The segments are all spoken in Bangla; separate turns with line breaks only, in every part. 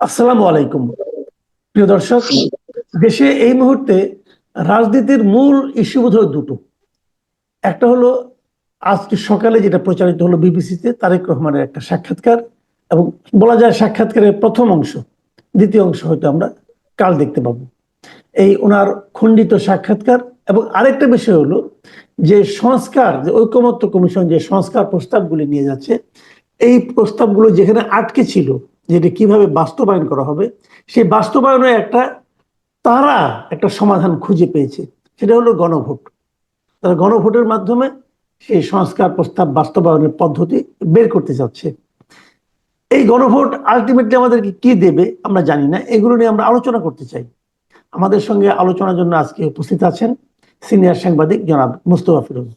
আসসালামু আলাইকুম। প্রিয় দর্শক, দেশে এই মুহূর্তে রাজনীতির মূল ইস্যু বোধ দুটো। একটা হলো, আজকে সকালে যেটা প্রচারিত হলো বিবিসিতে, তারেক রহমানের একটা সাক্ষাৎকার এবং বলা যায় সাক্ষাৎকারের প্রথম অংশ, দ্বিতীয় অংশ হয়তো আমরা কাল দেখতে পাবো। এই ওনার খণ্ডিত সাক্ষাৎকার এবং আরেকটা বিষয় হলো যে সংস্কার, যে ঐকমত্য কমিশন যে সংস্কার প্রস্তাবগুলি নিয়ে যাচ্ছে, এই প্রস্তাবগুলো যেখানে আটকে ছিল যেটা কীভাবে বাস্তবায়ন করা হবে, সেই বাস্তবায়নে একটা তারা একটা সমাধান খুঁজে পেয়েছে। সেটা হলো গণভোট। তারা গণভোটের মাধ্যমে সেই সংস্কার প্রস্তাব বাস্তবায়নের পদ্ধতি বের করতে যাচ্ছে। এই গণভোট আলটিমেটলি আমাদেরকে কি দেবে আমরা জানি না, এগুলো নিয়ে আমরা আলোচনা করতে চাই। আমাদের সঙ্গে আলোচনার জন্য আজকে উপস্থিত আছেন সিনিয়র সাংবাদিক জনাব মুস্তফা ফিরোজ।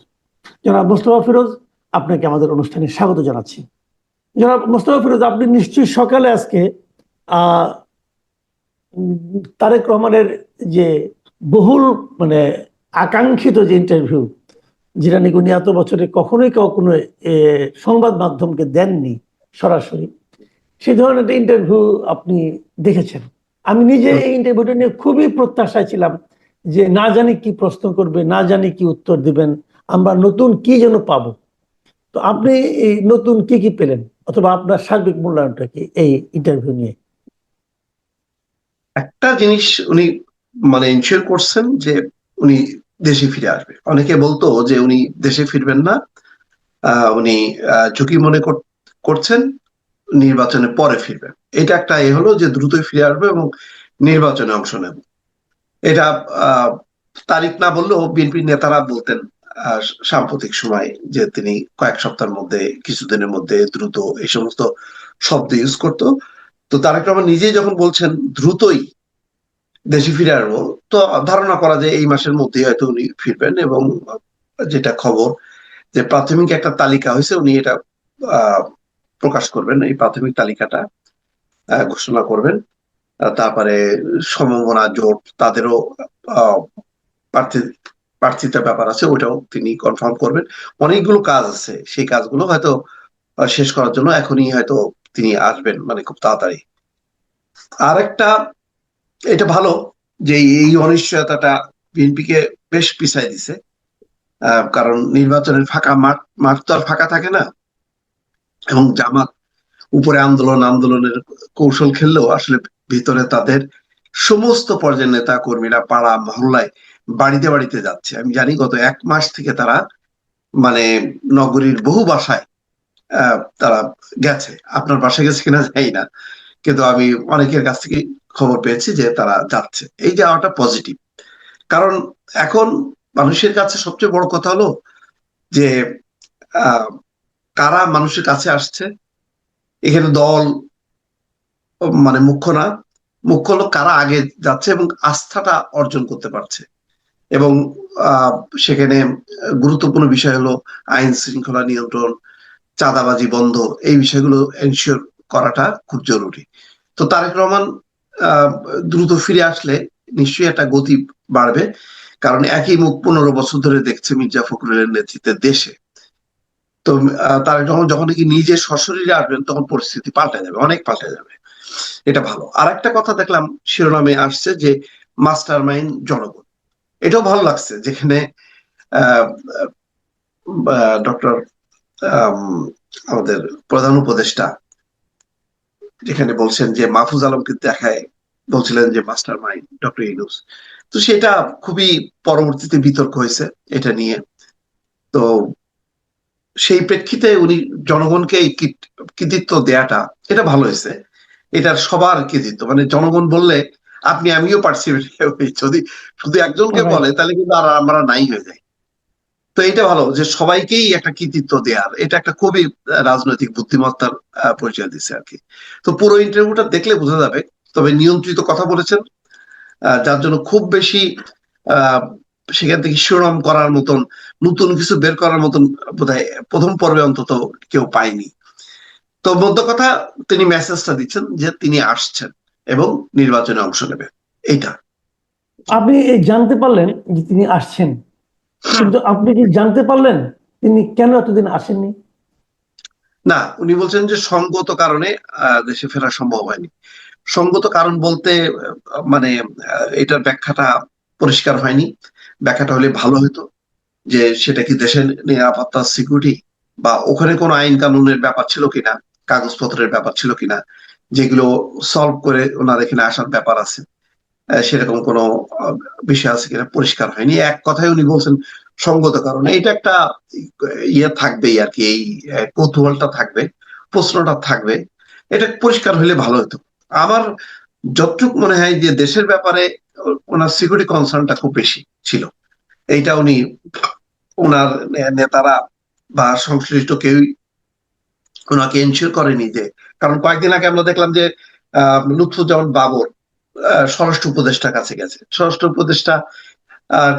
জনাব মুস্তফা ফিরোজ, আপনাকে আমাদের অনুষ্ঠানে স্বাগত জানাচ্ছি। জনাব মোস্তফা ফিরোজ, আপনি নিশ্চয়ই সকালে আজকে তারেক রহমানের যে বহুল মানে আকাঙ্ক্ষিত যে ইন্টারভিউ যেটা নাকি এত বছরে কখনোই কখনো সংবাদ মাধ্যমকে দেননি সরাসরি সেই ধরনের একটা ইন্টারভিউ আপনি দেখেছেন। আমি নিজে এই ইন্টারভিউটা নিয়ে খুবই প্রত্যাশায় ছিলাম যে না জানি কি প্রশ্ন করবে, না জানি কি উত্তর দিবেন, আমরা নতুন কি যেন পাবো। তো আপনি এই নতুন কি কি পেলেন? অথবা আপনার সার্বিক মূল্যায়নটা কি এই ইন্টারভিউ নিয়ে?
একটা জিনিস উনি মানে ইনশিওর করছেন যে উনি দেশে ফিরে আসবে। অনেকে বলতো যে উনি দেশে ফিরবেন না। উনি ঝুঁকি মনে কর- করছেন, নির্বাচনে পরে ফিরবেন। এটা একটা এ হলো যে দ্রুতই ফিরে আসবে এবং নির্বাচনে অংশ নেব। এটা তারিখ না বললেও বিএনপি নেতারা বলতেন সাম্প্রতিক সময় যে তিনি কয়েক সপ্তাহের মধ্যে, কিছুদিনের মধ্যে দ্রুত এই সমস্ত শব্দ ইউজ করতো। তো তারেক রহমান নিজেই যখন বলছেন দ্রুতই দেশে ফিরে আসব, তো ধারণা করা যায় এই মাসের মধ্যেই হয়তো উনি ফিরবেন এবং যেটা খবর যে প্রাথমিক একটা তালিকা হয়েছে, উনি এটা প্রকাশ করবেন, এই প্রাথমিক তালিকাটা ঘোষণা করবেন। তারপরে সম্ভাবনা জোট, তাদেরও প্রার্থী প্রার্থিতার ব্যাপার আছে, ওইটাও তিনি কনফার্ম করবেন। অনেকগুলো কাজ আছে, সেই কাজগুলো হয়তো শেষ করার জন্য এখনই হয়তো তিনি আসবেন মানে খুব তাড়াতাড়ি। আর একটা এটা ভালো যে এই অনিশ্চয়তাটা বিএনপিকে বেশ পিছাই দিছে কারণ নির্বাচনের ফাঁকা মাঠ মাঠ তো আর ফাঁকা থাকে না। এবং জামাত উপরে আন্দোলন, আন্দোলনের কৌশল খেললেও আসলে ভিতরে তাদের সমস্ত পর্যায়ের নেতা কর্মীরা পাড়া, মহল্লায় বাড়িতে বাড়িতে যাচ্ছে। আমি জানি গত এক মাস থেকে তারা মানে নগরীর বহু বাসায় তারা গেছে। আপনার বাসায় গেছে কিনা জানি না। কিন্তু আমি অনেকের কাছ থেকে খবর পেয়েছি যে তারা যাচ্ছে। এই যাওয়াটা পজিটিভ কারণ এখন মানুষের কাছে সবচেয়ে বড় কথা হলো যে কারা মানুষের কাছে আসছে, এখানে দল মানে মুখ্য না, মুখ্য হলো কারা আগে যাচ্ছে এবং আস্থাটা অর্জন করতে পারছে। এবং সেখানে গুরুত্বপূর্ণ বিষয় হলো আইন শৃঙ্খলা নিয়ন্ত্রণ, চাঁদাবাজি বন্ধ, এই বিষয়গুলো এনশিওর করাটা খুব জরুরি। তো তারেক রহমান দ্রুত ফিরে আসলে নিশ্চয়ই একটা গতি বাড়বে, কারণ একই মুখ পনেরো বছর ধরে দেখছে মির্জা ফখরুলের নেতৃত্বে দেশে। তো তারেক রহমান যখন নাকি নিজে সশরীরে আসবেন, তখন পরিস্থিতি পাল্টে যাবে, অনেক পাল্টে যাবে। এটা ভালো। আর একটা কথা দেখলাম শিরোনামে আসছে যে মাস্টার মাইন্ড জনগণ। এটাও ভালো লাগছে যেখানে ডক্টর আমাদের প্রধান উপদেষ্টা যেখানে বলছেন যে মাহফুজ আলমকে দেখায়, বলছিলেন যে মাস্টার মাইন্ড, ডক্টর ইউনুস। তো সেটা খুবই পরবর্তীতে বিতর্ক হয়েছে এটা নিয়ে। তো সেই প্রেক্ষিতে উনি জনগণকে এই কৃত- কৃতিত্ব দেয়াটা, এটা ভালো হয়েছে। এটার সবার কৃতিত্ব। মানে জনগণ বললে আপনি আমিও পার্টিসিপেট যদি শুধু একজনকে বলে তাহলে কিন্তু আর আমরা নাই হয়ে যাই। তো এটা ভালো যে সবাইকেই একটা কৃতিত্ব দেওয়ার এটা একটা খুবই রাজনৈতিক বুদ্ধিমত্তার পরিচয় দিচ্ছে আর কি। তো পুরো ইন্টারভিউটা দেখলে বোঝা যাবে তবে নিয়ন্ত্রিত কথা বলেছেন যার জন্য খুব বেশি আহ, সেখান থেকে শিরোনাম করার মতন নতুন কিছু বের করার মতন বোধহয় প্রথম পর্বে অন্তত কেউ পায়নি। তো মধ্য কথা তিনি মেসেজটা দিচ্ছেন যে তিনি আসছেন। এবং নির্বাচনে অংশ নেবে। এইটা।
আপনি জানতে পারলেন যে তিনি আসছেন। কিন্তু আপনি কি জানতে পারলেন তিনি কেন এতদিন আসেননি?
না উনি বলছেন যে সঙ্গত কারণে দেশে ফেরা সম্ভব হয়নি। সঙ্গত কারণ বলতে মানে এটার ব্যাখ্যাটা পরিষ্কার হয়নি। ব্যাখ্যাটা হলে ভালো হতো যে সেটা কি দেশের নিরাপত্তা সিকিউরিটি বা ওখানে কোনো আইন কানুনের ব্যাপার ছিল কিনা কাগজপত্রের ব্যাপার ছিল কিনা যেগুলো সলভ করে ওনার এখানে আসার ব্যাপার আছে। সেরকম কোনো বিষয় আছে কিনা পরিষ্কার হয়নি। এক কথায় উনি বলছেন সঙ্গত কারণে। এটা একটা ইয়ে থাকবেই আর কি, এই কৌতূহলটা থাকবে, প্রশ্নটা থাকবে। এটা পরিষ্কার হলে ভালো হতো। আমার যতটুকু মনে হয় যে দেশের ব্যাপারে ওনার সিকিউরিটি কনসার্নটা খুব বেশি ছিল। এইটা উনি ওনার নেতারা বা সংশ্লিষ্ট কেউই ওনাকে এনশিওর করেনি যে কারণ কয়েকদিন আগে আমরা দেখলাম যে লুৎফুজ্জামান বাবর স্বরাষ্ট্র উপদেষ্টার কাছে গেছে। স্বরাষ্ট্র উপদেষ্টা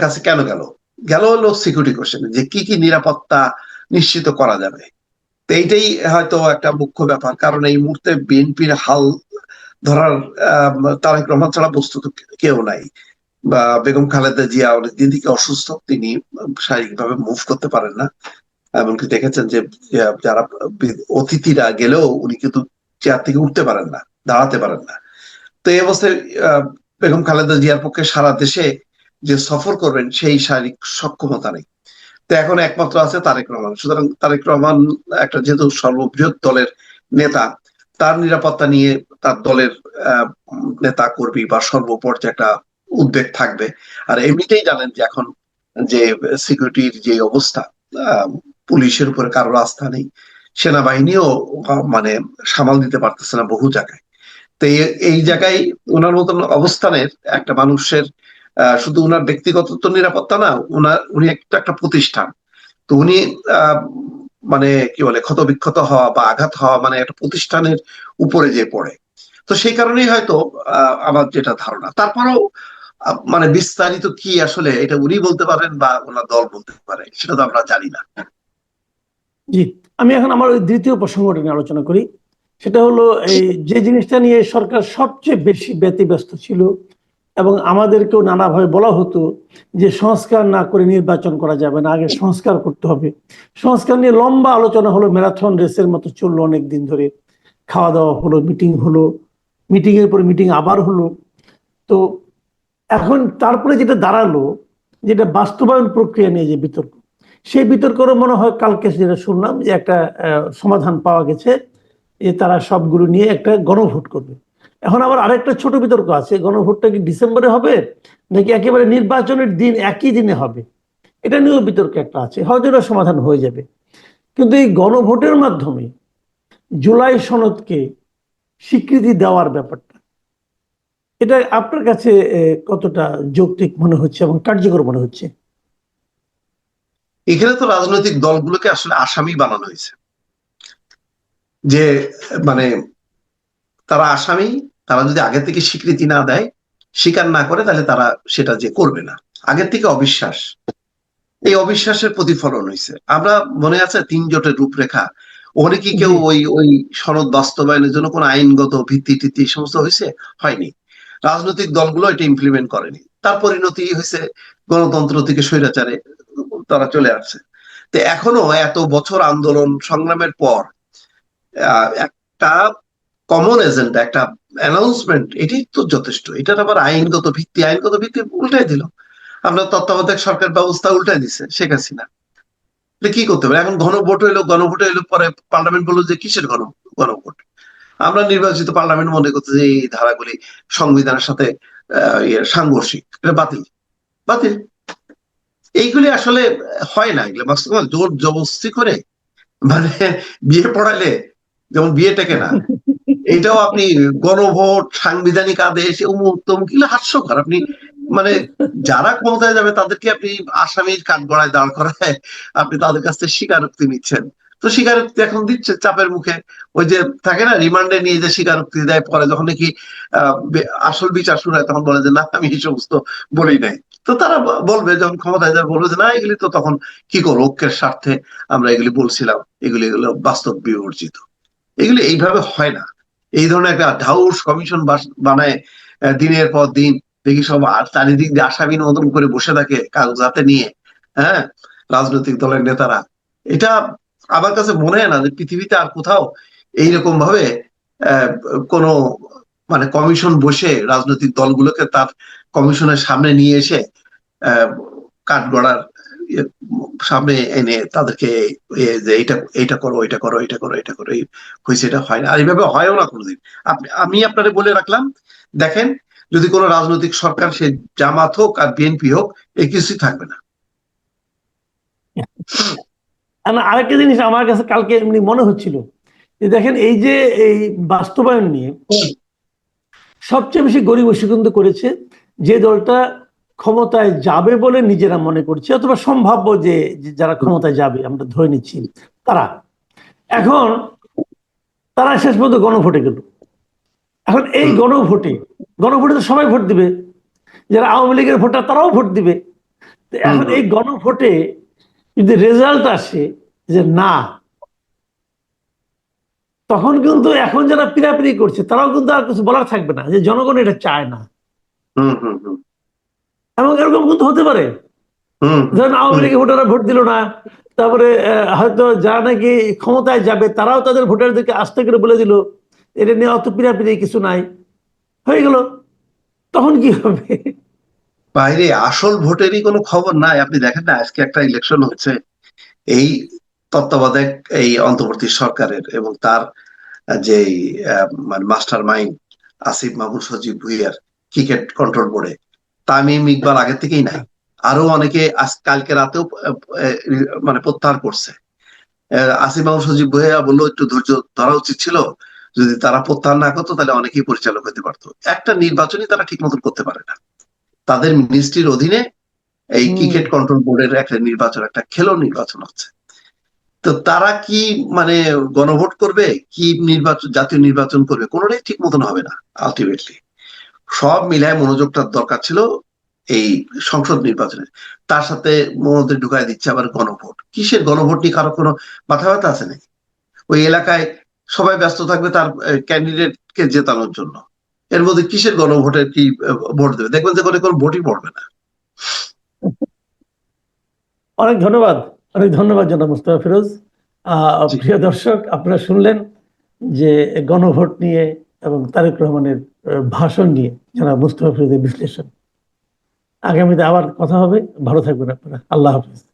কাছে কেন গেল? গেল হলো সিকিউরিটি কোশ্চেন যে কি কি নিরাপত্তা নিশ্চিত করা যাবে। তো এইটাই হয়তো একটা মুখ্য ব্যাপার, কারণ এই মুহূর্তে বিএনপির হাল ধরার তারেক রহমান ছাড়া বস্তুত কেউ নাই। বা বেগম খালেদা জিয়া অনেকদিন থেকে অসুস্থ, তিনি শারীরিকভাবে মুভ করতে পারেন না। এমনকি দেখেছেন যে যারা অতিথিরা গেলেও উনি কিন্তু চেয়ার থেকে উঠতে পারেন না, দাঁড়াতে পারেন না। তো এই অবস্থায় বেগম খালেদা জিয়ার পক্ষে সারা দেশে যে সফর করবেন, সেই শারীরিক সক্ষমতা নেই। তো এখন একমাত্র আছে তারেক রহমান। সুতরাং তারেক রহমান একটা যেহেতু সর্ববৃহৎ দলের নেতা, তার নিরাপত্তা নিয়ে তার দলের নেতা, কর্মী বা সর্বপর্যায়ে একটা উদ্বেগ থাকবে। আর এমনিতেই জানেন যে এখন যে সিকিউরিটির যে অবস্থা পুলিশের উপরে কারোর আস্থা নেই। সেনাবাহিনীও মানে সামাল দিতে পারতেছে না বহু জায়গায়। তো এই- জায়গায় ওনার মতন অবস্থানের একটা মানুষের শুধু ওনার ব্যক্তিগত তো নিরাপত্তা না ওনার উনি একটা একটা প্রতিষ্ঠান। তো উনি মানে কি বলে ক্ষত বিক্ষত হওয়া বা আঘাত হওয়া মানে একটা প্রতিষ্ঠানের উপরে যে পড়ে। তো সেই কারণেই হয়তো আমার যেটা ধারণা। তারপরেও মানে বিস্তারিত কি আসলে এটা উনি বলতে পারেন বা ওনার দল বলতে পারে, সেটা তো আমরা জানি না।
জি, আমি এখন আমার ওই দ্বিতীয় প্রসঙ্গটা নিয়ে আলোচনা করি। সেটা হলো এই যে জিনিসটা নিয়ে সরকার সবচেয়ে বেশি ব্যতিব্যস্ত ছিল এবং আমাদেরকেও নানাভাবে বলা হতো যে সংস্কার না করে নির্বাচন করা যাবে না, আগে সংস্কার করতে হবে। সংস্কার নিয়ে লম্বা আলোচনা হলো, ম্যারাথন রেসের মতো চলল অনেক দিন ধরে। খাওয়া দাওয়া হলো, মিটিং হলো মিটিং এর পরে মিটিং আবার হলো। তো এখন তারপরে যেটা দাঁড়াল, যেটা বাস্তবায়ন প্রক্রিয়া নিয়ে যে বিতর্ক সেই বিতর্কেরও মনে হয় কালকে যেটা শুনলাম যে একটা সমাধান পাওয়া গেছে যে তারা সবগুলো নিয়ে একটা গণভোট করবে। এখন আবার আরেকটা ছোট বিতর্ক আছে, গণভোটটা কি ডিসেম্বরে হবে নাকি একেবারে নির্বাচনের দিন একই দিনে হবে? এটা নিয়েও বিতর্ক একটা আছে, হয়তো এটা সমাধান হয়ে যাবে। কিন্তু এই গণভোটের মাধ্যমে জুলাই সনদকে স্বীকৃতি দেওয়ার ব্যাপারটা, এটা আপনার কাছে কতটা যৌক্তিক মনে হচ্ছে এবং কার্যকর মনে হচ্ছে?
এখানে তো রাজনৈতিক দলগুলোকে আসলে আসামি বানানো হয়েছে। যে মানে তারা আসামি তারা যদি আগে থেকে স্বীকৃতি না দেয় স্বীকার না করে তাহলে তারা সেটা যে করবে না। আগের থেকে অবিশ্বাস। এই অবিশ্বাসের প্রতিফলন হয়েছে। আমরা মনে আছে তিন জোটের রূপরেখা। ওখানে কি কেউ ওই ওই সনদ বাস্তবায়নের জন্য কোনো আইনগত ভিত্তি টিত্তি সমস্ত হয়েছে? হয়নি। রাজনৈতিক দলগুলো এটা ইমপ্লিমেন্ট করেনি। তার পরিণতি হয়েছে গণতন্ত্র থেকে স্বৈরাচারে। তারা চলে আসছে। তো এখনও এত বছর আন্দোলন সংগ্রামের পর একটা কমন এজেন্ডা একটা অ্যানাউন্সমেন্ট এটি তো যথেষ্ট। এটার আবার আইনগত ভিত্তি আইনগত ভিত্তি উল্টাই দিল। আমরা তত্ত্বাবধায়ক সরকার ব্যবস্থা উল্টাই দিছে শেখ হাসিনা। কি করতে পারে এখন গণভোট হইল গণভোট হইল পরে পার্লামেন্ট বলল যে কিসের গণ গণভোট? আমরা নির্বাচিত পার্লামেন্ট মনে করতে যে এই ধারাগুলি সংবিধানের সাথে ইয়ে, সাংঘর্ষিক। এটা বাতিল। বাতিল। এইগুলি আসলে হয় না। এগুলো বাস্তব জোর জবরদস্তি করে মানে বিয়ে পড়ালে যেমন বিয়ে টেকে না। এটাও আপনি গণভোট, সাংবিধানিক আদেশ অমুক এগুলো হাস্যকর। আপনি মানে যারা ক্ষমতায় যাবে তাদেরকে আপনি আসামির কাঠগড়ায় দাঁড় করায় আপনি তাদের কাছ থেকে স্বীকারোক্তি নিচ্ছেন। তো স্বীকারোক্তি এখন দিচ্ছে চাপের মুখে। ওই যে থাকে না, রিমান্ডে নিয়ে যে স্বীকারোক্তি দেয় পরে, যখন নাকি আসল বিচার শুরু হয়, তখন বলে যে, না, আমি এই সমস্ত বলি নাই। তো তারা বলবে যখন ক্ষমতায় যাবে বলবে যে না, এগুলি তো তখন কি করব? ঐক্যের স্বার্থে আমরা এগুলি বলছিলাম, এগুলি এগুলো বাস্তব বিবর্জিত। এগুলি এইভাবে হয় না। এই ধরনের একটা ঢাউস কমিশন বানায় দিনের পর দিন। দেখি সব আর চারিদিক দিয়ে আসামির মতন করে বসে থাকে কাগজ হাতে নিয়ে হ্যাঁ? রাজনৈতিক দলের নেতারা। এটা আমার কাছে মনে হয় না যে পৃথিবীতে আর কোথাও এইরকম ভাবে কোনো মানে কমিশন বসে রাজনৈতিক দলগুলোকে তার কমিশনের সামনে নিয়ে এসে কাঠগড়ার ইয়ে সামনে এনে তাদেরকে এ যে এইটা এইটা করো এটা করো এটা করো এটা করো এই হয়েছে এটা হয় না। আর এইভাবে হয়ও না কোনোদিন। আমি আপনারে বলে রাখলাম দেখেন যদি কোনো রাজনৈতিক সরকার সে জামাত হোক আর বিএনপি হোক এই কিছুই থাকবে না।
না, আরেকটা জিনিস আমার কাছে কালকে এমনি মনে হচ্ছিল যে দেখেন এই যে এই বাস্তবায়ন নিয়ে সবচেয়ে বেশি গরিব কিন্তু করেছে যে দলটা ক্ষমতায় যাবে বলে নিজেরা মনে করছে অথবা সম্ভাব্য যে যারা ক্ষমতায় যাবে আমরা ধরে নিচ্ছি তারা। এখন তারা শেষ পর্যন্ত গণভোটে গেল। এখন এই গণভোটে গণভোটে তো সবাই ভোট দিবে। যারা আওয়ামী লীগের ভোটার তারাও ভোট দিবে। এখন এই গণভোটে যদি রেজাল্ট আসে যে না তখন কিন্তু এখন যারা পিরাপিরি করছে তারাও কিন্তু আর কিছু বলার থাকবে না যে জনগণ এটা চায় না। এবং এরকম কিন্তু হতে পারে। ধরেন আওয়ামী লীগের ভোটাররা ভোট দিল না তারপরে হয়তো যারা নাকি ক্ষমতায় যাবে তারাও তাদের ভোটারদেরকে আস্তে করে বলে দিল এটা নিয়ে অত পিরাপিরি কিছু নাই। হয়ে গেল। তখন কি হবে?
বাইরে আসল ভোটেরই কোনো খবর নাই। আপনি দেখেন না আজকে একটা ইলেকশন হচ্ছে। এই তত্ত্বাবধায়ক এই অন্তর্বর্তী সরকারের এবং তার যে মানে মাস্টার মাইন্ড আসিফ মাহমুদ সজীব ভুইয়ার ক্রিকেট কন্ট্রোল বোর্ডে তামিম ইকবাল আগে থেকেই নাই। আরও অনেকে আজ কালকে রাতেও মানে প্রত্যাহার করছে। মাহমুদ সজীব ভুইয়া বলল একটু ধৈর্য ধরা উচিত ছিল। যদি তারা প্রত্যাহার না করতো তাহলে অনেকেই পরিচালক হতে পারতো। একটা নির্বাচনই তারা ঠিক মতন করতে পারে না। তাদের মিনিস্ট্রির অধীনে এই ক্রিকেট কন্ট্রোল বোর্ডের একটা নির্বাচন একটা খেলো নির্বাচন হচ্ছে। তো তারা কি মানে গণভোট করবে? কি নির্বাচন জাতীয় নির্বাচন করবে? কোনোটাই ঠিক মতন হবে না আলটিমেটলি সব মিলায় মনোযোগটার দরকার ছিল এই সংসদ নির্বাচনে। তার সাথে মনোযোগ ঢুকায় দিচ্ছে আবার গণভোট। কিসের গণভোট নিয়ে কারও কোনো মাথা ব্যথা আছে নাকি? ওই এলাকায় সবাই ব্যস্ত থাকবে তার ক্যান্ডিডেট কে জেতানোর জন্য। এর মধ্যে কিসের গণভোটের কি ভোট দেবে? দেখবেন যে কোনো ভোটই পড়বে না।
অনেক ধন্যবাদ। অনেক ধন্যবাদ জনাব মুস্তফা ফিরোজ। প্রিয় দর্শক আপনারা শুনলেন যে গণভোট নিয়ে এবং তারেক রহমানের ভাষণ নিয়ে যারা মুস্তফা ফিরোজের বিশ্লেষণ। আগামীতে আবার কথা হবে। ভালো থাকবেন আপনারা। আল্লাহ হাফিজ।